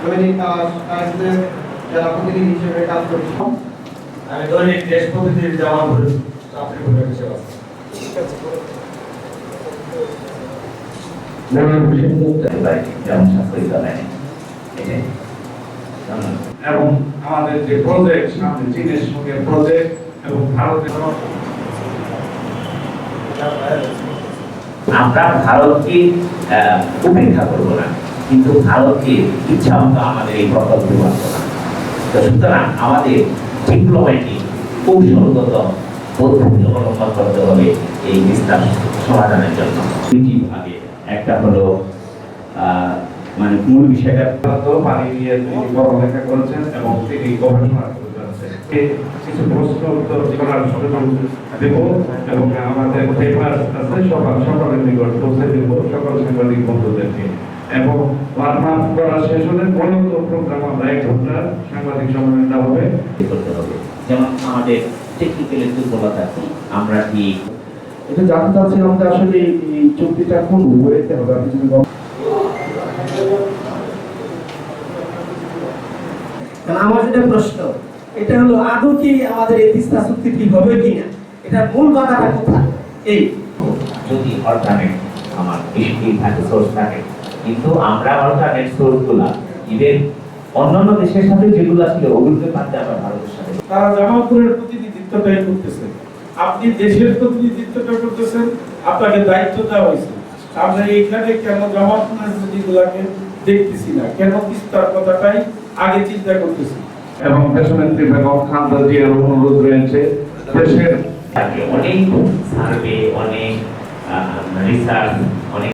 দৈনিক যারা প্রতিনিধি হিসেবে কাজ করছি। আমি দৈনিক দেশ প্রতিদিন যাওয়া করে চাকরি করে এবং আমাদের যে প্রজেক্ট সামনে চীনের সঙ্গে প্রজেক্ট এবং ভারতের আমরা ভারতকে আহ, উপেক্ষা করব না। কিন্তু ভারতকে ইচ্ছা মতো আমাদের এই প্রকল্প করব না তো সুতরাং আমাদের ডিপ্লোম্যাটিক কৌশলগত পদ্ধতি অবলম্বন করতে হবে এই বিস্তার সমাধানের জন্য। দুইটি ভাগে। একটা হলো মানে মূল বিষয়টা পানি নিয়ে পড়ালেখা করেছেন এবং তিনি গবেষণা কিছু প্রশ্ন উত্তর করার দেব এবং আমাদের পেপার আছে সকাল সকালের নিকট পৌঁছে দেব সকল সাংবাদিক বন্ধুদেরকে। এবং ওয়ার্ম আপ করা শেষ হলে মূলত প্রোগ্রাম আমরা এক ঘণ্টা সাংবাদিক সম্মেলনটা হবে করতে হবে। যেমন আমাদের টেকনিক্যালি আমরা কি এটা জানতে চাচ্ছিলাম যে আসলে এই- চুক্তিটা কোন ওয়েতে হবে? আপনি যদি। আমার যেটা প্রশ্ন এটা হলো আদৌ কি আমাদের এই তিস্তা চুক্তিটি হবে কিনা? এটা মূল কথাটা কোথায়? এই। যদি অল্টারনেট আমার বৃষ্টি থাকে সোর্স থাকে কিন্তু আমরা অল্টারনেট সোর্সগুলা ইভেন অন্যান্য দেশের সাথে যেগুলো ছিল ওগুলোকে পারতে আমরা ভারতের সাথে। তারা জামালপুরের প্রতিনিধিত্বটাই করতেছেন আপনি দেশের প্রতিনিধিত্বটা করতেছেন আপনাকে দায়িত্ব দেওয়া হয়েছে। আমরা এইখানে কেন জামালপুরের প্রতিনিধিগুলাকে দেখতেছি না? কেন তিস্তার কথাটাই আগে চিন্তা করতেছি? এবং দেশনেত্রী বেগম খালেদা জিয়ার অনুরোধ রয়েছে দেশের অনেক সার্ভে অনেক রিসার্চ অনেক